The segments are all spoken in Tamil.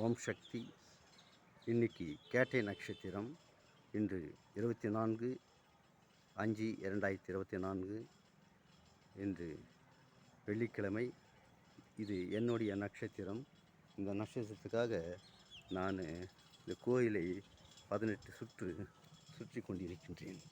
ஓம் சக்தி. இன்னைக்கு கேட்டை நட்சத்திரம் இன்று இருபத்தி நான்கு அஞ்சு இரண்டாயிரத்தி இருபத்தி நான்கு இன்று வெள்ளிக்கிழமை. இது என்னுடைய நட்சத்திரம். இந்த நட்சத்திரத்துக்காக நான் இந்த கோயிலை பதினெட்டு சுற்று சுற்றி கொண்டிருக்கின்றேன்.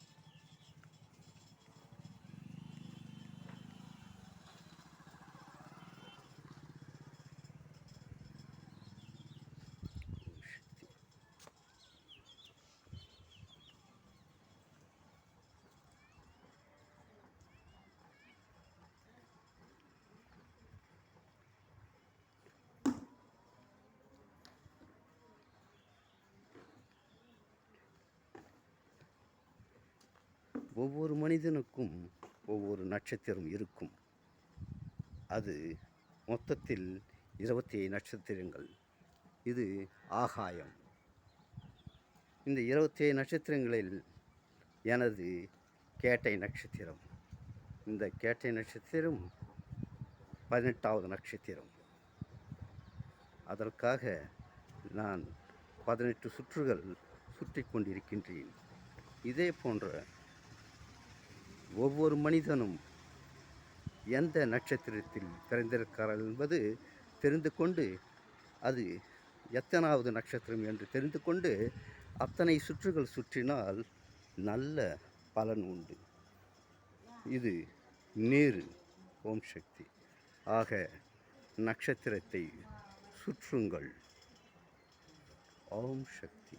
ஒவ்வொரு மனிதனுக்கும் ஒவ்வொரு நட்சத்திரம் இருக்கும். அது மொத்தத்தில் இருபத்தி நட்சத்திரங்கள். இது ஆகாயம். இந்த இருபத்தி நட்சத்திரங்களில் எனது கேட்டை நட்சத்திரம். இந்த கேட்டை நட்சத்திரம் பதினெட்டாவது நட்சத்திரம். அதற்காக நான் பதினெட்டு சுற்றுகள் சுற்றி கொண்டிருக்கின்றேன். இதே போன்ற ஒவ்வொரு மனிதனும் எந்த நட்சத்திரத்தில் பிறந்திருக்கிறார் என்பது தெரிந்து கொண்டு அது எத்தனாவது நட்சத்திரம் என்று தெரிந்து கொண்டு அத்தனை சுற்றுகள் சுற்றினால் நல்ல பலன் உண்டு. இது நீர் ஓம் சக்தி. ஆக நட்சத்திரத்தை சுற்றுங்கள். ஓம் சக்தி.